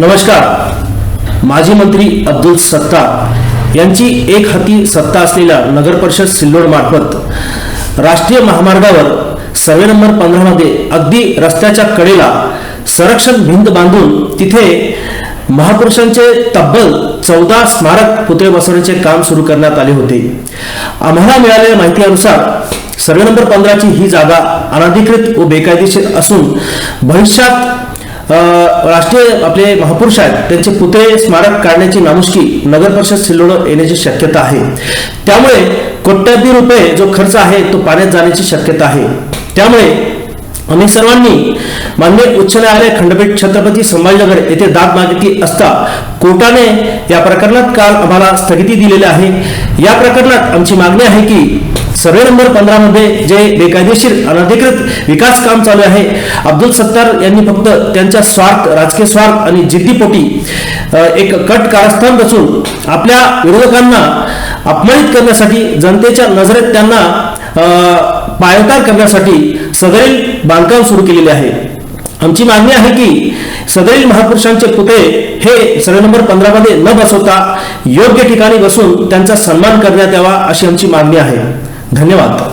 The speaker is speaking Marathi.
नमस्कार. माजी मंत्री अब्दुल सत्तार यांची एक हाती सत्ता असलेल्या नगर परिषद सिल्लोड मार्फत राष्ट्रीय महामार्गावर सर्वे नंबर पंधरा मध्ये अगदी रस्त्याच्या कडेला संरक्षण भिंत बांधून तिथे महापुरुषांचे तब्बल चौदा स्मारक पुतळे बसवण्याचे काम सुरू करण्यात आले होते. आम्हाला मिळालेल्या माहितीनुसार सर्वे नंबर पंधराची ही जागा अनधिकृत व बेकायदेशीर असून भविष्यात राष्ट्रीय आपले महापुरुष आहेत. त्यांचे पुतळे स्मारक काढण्याची नामुष्की नगर परिषद सिल्लोड येण्याची शक्यता आहे. त्यामुळे कोट्यावधी रुपये जो खर्च आहे तो पाण्यात जाण्याची शक्यता आहे. त्यामुळे आम्ही सर्वांनी मान्य उच्च न्यायालय खंडपीठ छत्रपती संभाजीनगर येथे दाद मागितली असता कोर्टाने या प्रकरणात काल आम्हाला स्थगिती दिलेली आहे. या प्रकरणात आमची मागणी आहे की सर्वे नंबर पंधरामध्ये जे बेकायदेशीर अनधिकृत विकास काम चालू आहे अब्दुल सत्तार यांनी फक्त त्यांच्या स्वार्थ राजकीय स्वार्थ आणि जिद्दीपोटी एक कट कारस्थान रचून आपल्या विरोधकांना अपमानित करण्यासाठी जनतेच्या नजरेत त्यांना पायतार करण्यासाठी सदरील बांधकाम सुरू केलेले आहे. आमची मागणी आहे की सदरील महापुरुषांचे पुतळे हे सर्व नंबर पंधरामध्ये न बसवता योग्य ठिकाणी बसून त्यांचा सन्मान करण्यात यावा अशी आमची मागणी आहे. धन्यवाद.